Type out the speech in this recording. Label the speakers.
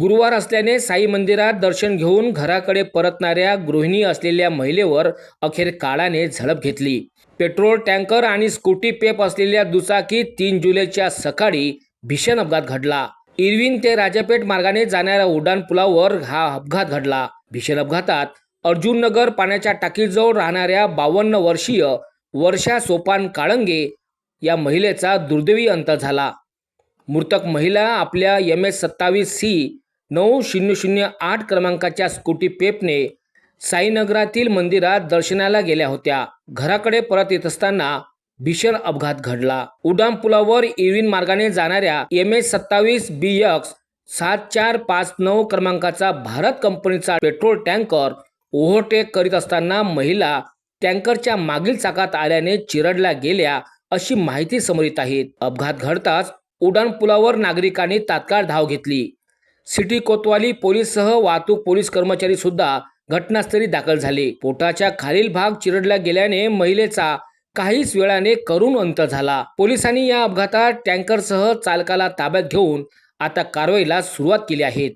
Speaker 1: गुरुवार असल्याने साई मंदिरात दर्शन घेऊन घराकडे परतणाऱ्या गृहिणी असलेल्या महिलेवर अखेर काळाने झडप घेतली. पेट्रोल टँकर आणि स्कूटी पेप असलेल्या दुचाकी तीन जुलैच्या सकाळी भीषण अपघात घडला. इरविन ते राजापेठ मार्गाने जाणाऱ्या उड्डाण पुलावर हा अपघात घडला. भीषण अपघातात अर्जुननगर पाण्याच्या टाकीजवळ राहणाऱ्या बावन्न वर्षीय वर्षा सोपान काळंगे या महिलेचा दुर्दैवी अंत झाला. मृतक महिला आपल्या एम एस सत्तावीस सी नऊ शून्य शून्य आठ क्रमांकाच्या स्कूटी पेपने साईनगरातील मंदिरात दर्शनाला गेल्या होत्या. घराकडे परत येत असताना भीषण अपघात घडला. उड्डाण पुलावर इरविन मार्गाने जाणाऱ्या एम एस सत्तावीस बी एक्स सात चार पाच नऊ क्रमांकाचा भारत कंपनीचा पेट्रोल टँकर ओव्हरटेक करीत असताना महिला टँकरच्या मागील चाकात आल्याने चिरडल्या गेल्या अशी माहिती समोर येत आहे. अपघात घडताच उड्डाण पुलावर नागरिकांनी तात्काळ धाव घेतली. सिटी कोतवाली पोलीससह वाहतूक पोलीस कर्मचारी सुद्धा घटनास्थळी दाखल झाले. पोटाच्या खालील भाग चिरडला गेल्याने महिलेचा काहीच वेळाने करून अंत झाला. पोलिसांनी या अपघातात टँकरसह चालकाला ताब्यात घेऊन आता कारवाईला सुरुवात केली आहे.